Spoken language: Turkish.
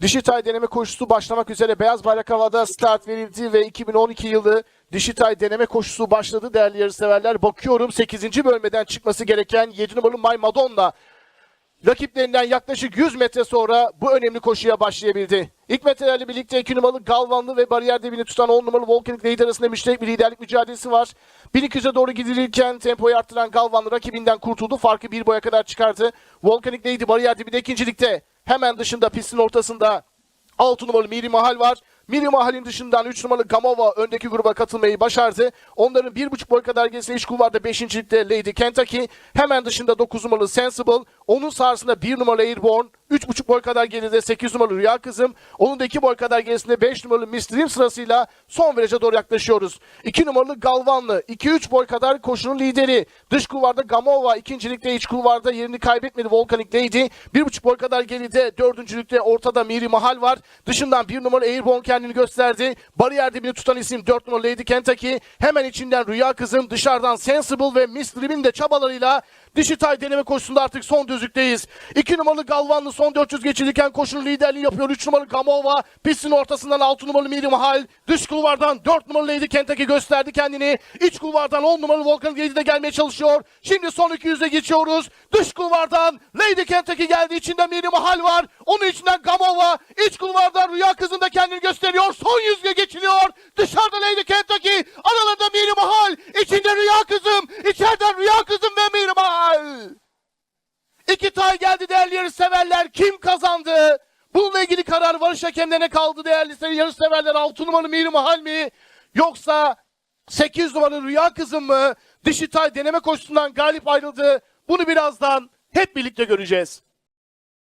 Dişitay deneme koşusu başlamak üzere beyaz bayrak havada start verildi ve 2012 yılı Dişitay deneme koşusu başladı değerli yarışseverler. Bakıyorum 8. bölmeden çıkması gereken 7 numaralı May Madonna rakiplerinden yaklaşık 100 metre sonra bu önemli koşuya başlayabildi. İlk metrelerle birlikte 2 numaralı Galvanlı ve bariyer dibini tutan 10 numaralı Volcanic Lady arasında müşterek bir liderlik mücadelesi var. 1200'e doğru gidilirken tempoyu arttıran Galvanlı rakibinden kurtuldu. Farkı bir boya kadar çıkardı. Volcanic Lady bariyer dibinde ikincilikte. Hemen dışında pistin ortasında 6 numaralı Miri Mahal var. Miri Mahal'in dışından 3 numaralı Gamova öndeki gruba katılmayı başardı. Onların 1,5 boy kadar gerisinde iç kulvarda 5. ligde Lady Kentucky. Hemen dışında 9 numaralı Sensible. Onun sağrısında 1 numaralı Airborne. 3,5 boy kadar geride 8 numaralı Rüya Kızım. Onun da 2 boy kadar gerisinde 5 numaralı Miss Dream sırasıyla son viraja doğru yaklaşıyoruz. 2 numaralı Galvanlı. 2-3 boy kadar koşunun lideri. Dış kulvarda Gamova. ikincilikte iç kulvarda yerini kaybetmedi Volcanic Lady. 1,5 boy kadar geride. Dördüncülükte ortada Miri Mahal var. Dışından 1 numaralı Airborne kendini gösterdi. Bariyer dibini tutan isim 4 numaralı Lady Kentucky. Hemen içinden Rüya Kızım. Dışarıdan Sensible ve Miss Dream'in de çabalarıyla Dişitay deneme koşusunda artık son düzlükteyiz. 2 numaralı Galvanlı son 400 geçilirken koşunun liderliği yapıyor. 3 numaralı Gamova pistin ortasından 6 numaralı Miri Mahal. Dış kulvardan 4 numaralı Lady Kentucky gösterdi kendini. İç kulvardan 10 numaralı Volkan Lady de gelmeye çalışıyor. Şimdi son 200'e geçiyoruz. Dış kulvardan Lady Kentucky geldi. İçinde Miri Mahal var. Onun içinden Gamova. İç kulvardan Rüya Kızın da kendini gösteriyor. Son yüzge geçiliyor. Dışarıda Lady Kentucky. Aralarında Miri Mahal. İçinde Rüya Kızım. İçeriden Rüya Kızım ve Miri Mahal. İki tay geldi değerli yarışseverler. Kim kazandı? Bununla ilgili karar varış hakemlerine kaldı değerli yarışseverler. 6 numaralı Miri Mahal mi? Yoksa 8 numaralı Rüya Kızım mı? Dişitay deneme koşusundan galip ayrıldı. Bunu birazdan hep birlikte göreceğiz.